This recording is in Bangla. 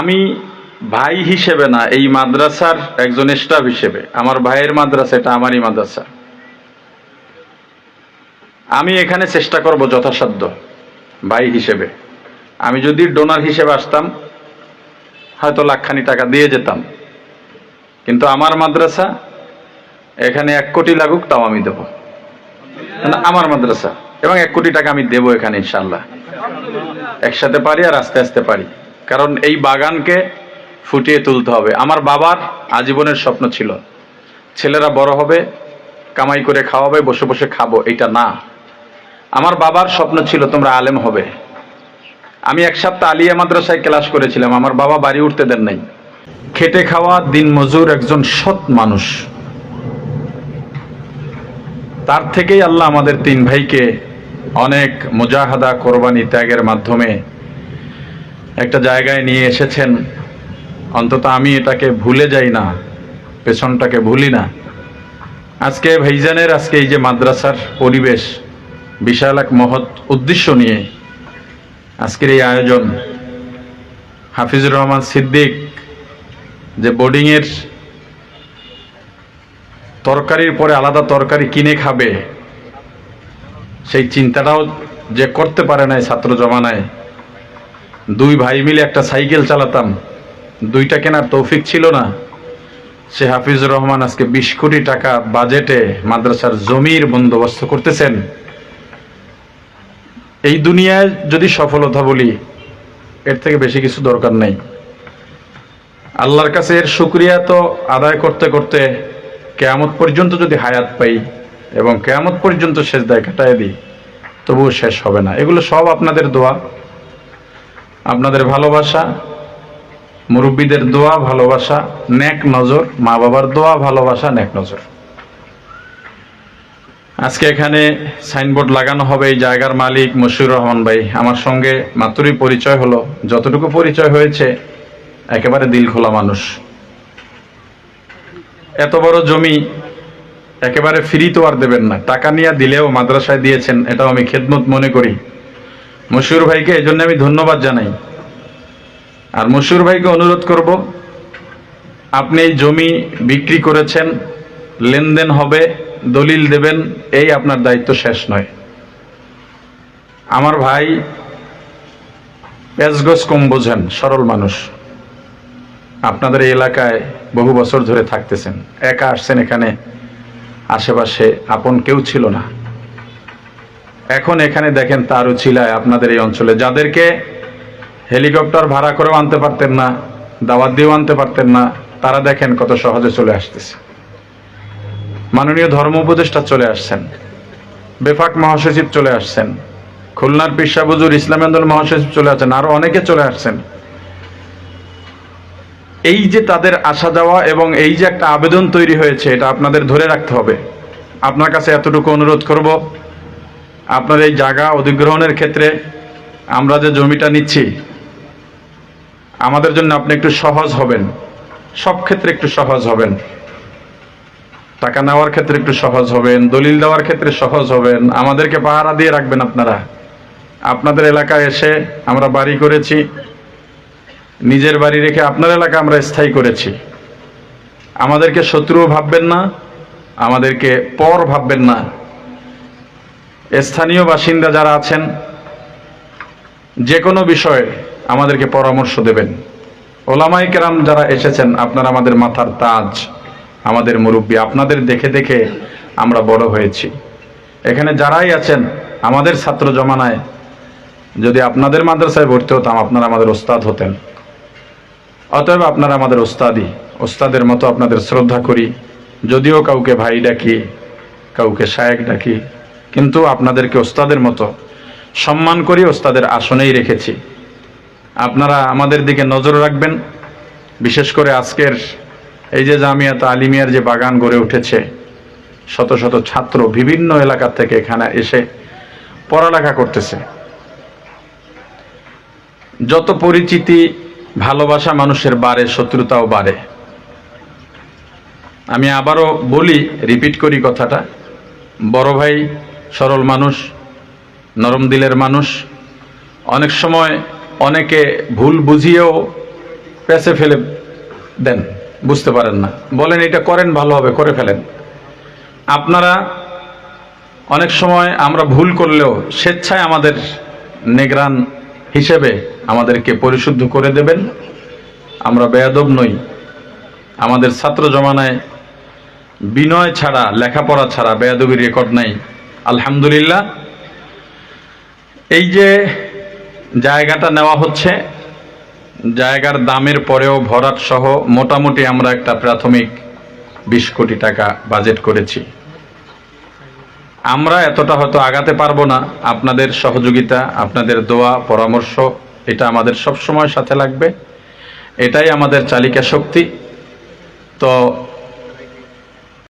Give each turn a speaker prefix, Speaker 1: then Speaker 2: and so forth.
Speaker 1: আমি ভাই হিসেবে না, এই মাদ্রাসার একজন স্টাফ হিসেবে। আমার ভাইয়ের মাদ্রাসা, এটা আমারই মাদ্রাসা। আমি এখানে চেষ্টা করব যথাসাধ্য, ভাই হিসেবে। আমি যদি ডোনার হিসেবে আসতাম, হয়তো লাখখানি টাকা দিয়ে যেতাম। কিন্তু আমার মাদ্রাসা, এখানে এক কোটি লাগুক, তাও আমি দেবো। আমার মাদ্রাসা। এবং এক কোটি টাকা আমি দেবো এখানে ইনশাল্লাহ একসাথে পারি আর আস্তে আস্তে পারি। কারণ এই বাগানকে ফুটিয়ে তুলতে হবে। আমার বাবার আজীবনের স্বপ্ন ছিল, ছেলেরা বড় হবে, কামাই করে খাওয়াবে, বসে বসে খাব, এটা না। আমার বাবার স্বপ্ন ছিল, তোমরা আলেম হবে। আমি এক সপ্তাহ আলিয়া মাদ্রাসায় ক্লাস করেছিলাম, আমার বাবা বাড়ি উঠতে দেন নাই। খেটে খাওয়া দিন মজুর একজন সৎ মানুষ। তার থেকেই আল্লাহ আমাদের তিন ভাইকে অনেক মুজাহাদা, কোরবানি ত্যাগের মাধ্যমে একটা জায়গায় নিয়ে এসেছেন। অন্তত আমি এটাকে ভুলে যাই না, পেছনটাকে ভুলি না। আজকে ভাইজানের, আজকে এই যে মাদ্রাসার পরিবেশ, বিশাল এক মহৎ উদ্দেশ্য নিয়ে আজকের এই আয়োজন। হাফিজুর রহমান সিদ্দিক যে বোর্ডিংয়ের তরকারির পরে আলাদা তরকারি কিনে খাবে, সেই চিন্তাটাও যে করতে পারে নাই ছাত্র জমানায় দুই ভাই মিলে একটা সাইকেল চালাতাম। দুইটা কেনার তৌফিক ছিল না। সে হাফিজুর রহমান আজকে বিশ কোটি টাকা বাজেটে মাদ্রাসার জমির বন্দোবস্ত করতেছেন। এই দুনিয়ায় যদি সফলতা বলি, এর থেকে বেশি কিছু দরকার নেই। আল্লাহর কাছে এর শুক্রিয়া তো আদায় করতে করতে কেয়ামত পর্যন্ত যদি হায়াত পাই এবং কেয়ামত পর্যন্ত শেষ দায় কাটায় দিই, তবুও শেষ হবে না। এগুলো সব আপনাদের দোয়া। আপনাদের ভালোবাসা, মুরব্বীদের দোয়া, ভালোবাসা, নেক নজর মা বাবার দোয়া, ভালোবাসা, নেক নজর। আজকে এখানে সাইনবোর্ড লাগানো হবে এই জায়গার মালিক মশিউর রহমান ভাই। আমার সঙ্গে মাত্রই পরিচয় হলো। যতটুকু পরিচয় হয়েছে, একেবারে দিল খোলা মানুষ। এত বড় জমি একেবারে ফ্রি তো আর দেবেন না। টাকা নিয়ে দিলেও মাদ্রাসায় দিয়েছেন, এটাও আমি খেদমত মনে করি। মশিউর ভাইকে এই জন্য আমি ধন্যবাদ জানাই। আর মশিউর ভাইকে অনুরোধ করব, আপনি জমি বিক্রি করেছেন, লেনদেন হবে, দলিল দেবেন, এই আপনার দায়িত্ব শেষ নয়। আমার ভাই পেঁচগজ কম বোঝেন, সরল মানুষ। আপনাদের এই এলাকায় বহু বছর ধরে থাকতেছেন, একা আসছেন এখানে, আশেপাশে আপন কেউ ছিল না। এখন এখানে দেখেন তারও ছিলায় আপনাদের এই অঞ্চলে। যাদেরকে হেলিকপ্টার ভাড়া করেও আনতে পারতেন না, দাওয়াত দিয়েও আনতে পারতেন না, তারা দেখেন কত সহজে চলে আসতেছে। মাননীয় ধর্ম উপদেষ্টা চলে আসছেন। বেফাক মহাসচিব চলে আসছেন। খুলনার পিসাবুজুর ইসলামী আন্দোলন মহাসচিব চলে আসছেন, আরও অনেকে চলে আসছেন। এই যে তাদের আসা যাওয়া এবং এই যে একটা আবেদন তৈরি হয়েছে, এটা আপনাদের ধরে রাখতে হবে। আপনার কাছে এতটুকু অনুরোধ করব। আপনার এই জায়গা অধিগ্রহণের ক্ষেত্রে আমরা যে জমিটা নিচ্ছি, আমাদের জন্য আপনি একটু সহজ হবেন। সব ক্ষেত্রে একটু সহজ হবেন। টাকা নেওয়ার ক্ষেত্রে একটু সহজ হবেন, দলিল দেওয়ার ক্ষেত্রে সহজ হবেন। আমাদেরকে পাহারা দিয়ে রাখবেন আপনারা। আপনাদের এলাকায় এসে আমরা বাড়ি করেছি। নিজের বাড়ি রেখে আপনার এলাকা আমরা স্থায়ী করেছি। আমাদেরকে শত্রুও ভাববেন না, আমাদেরকে পর ভাববেন না। স্থানীয় বাসিন্দা যারা আছেন যে কোনো বিষয়ে আমাদেরকে পরামর্শ দেবেন। ওলামাই কেরাম যারা এসেছেন, আপনারা আমাদের মাথার তাজ, আমাদের মুরব্বী, আপনাদের দেখে দেখে আমরা বড় হয়েছি। এখানে যারাই আছেন, আমাদের ছাত্র জমানায়, যদি আপনাদের মাদ্রাসায় ভর্তি হতাম, আপনারা আমাদের ওস্তাদ হতেন। অতএব আপনারা আমাদের ওস্তাদি, ওস্তাদের মতো আপনাদের শ্রদ্ধা করি। যদিও কাউকে ভাই ডাকি, কাউকে শায়েক ডাকি কিন্তু আপনাদেরকে ওস্তাদের মতো সম্মান করি ওস্তাদের আসনেই রেখেছি। আপনারা আমাদের দিকে নজর রাখবেন। বিশেষ করে আজকের এই যে জামিয়াত আলিমিয়ার যে বাগান গড়ে উঠেছে, শত শত ছাত্র বিভিন্ন এলাকা থেকে এখানে এসে পড়ালেখা করতেছে। যত পরিচিতি, ভালোবাসা মানুষের বাড়ে, শত্রুতাও বাড়ে। আমি আবারও বলি রিপিট করি কথাটা, বড় ভাই সরল মানুষ, নরম দিলের মানুষ। অনেক সময় অনেকে ভুল বুঝিয়েও পেছে ফেলে দেন, বুঝতে পারেন না। বলেন, এটা করেন, ভালো হবে, করে ফেলেন। আপনারা অনেক সময় আমরা ভুল করলেও স্বেচ্ছায় আমাদের নেগরান হিসেবে আমাদেরকে পরিশুদ্ধ করে দেবেন। আমরা বেয়াদব নই। আমাদের ছাত্র জমানায় বিনয় ছাড়া, লেখাপড়া ছাড়া বেয়াদবির রেকর্ড নাই। আলহামদুলিল্লাহ। এই যে জায়গাটা নেওয়া হচ্ছে, জায়গার দামের পরেও ভরাট সহ মোটামুটি আমরা একটা প্রাথমিক বিশ কোটি টাকা বাজেট করেছি। আমরা এতটা হয়তো আগাতে পারব না। আপনাদের সহযোগিতা, আপনাদের দোয়া, পরামর্শ, এটা আমাদের সব সময় সাথে লাগবে। এটাই আমাদের চালিকা শক্তি। তো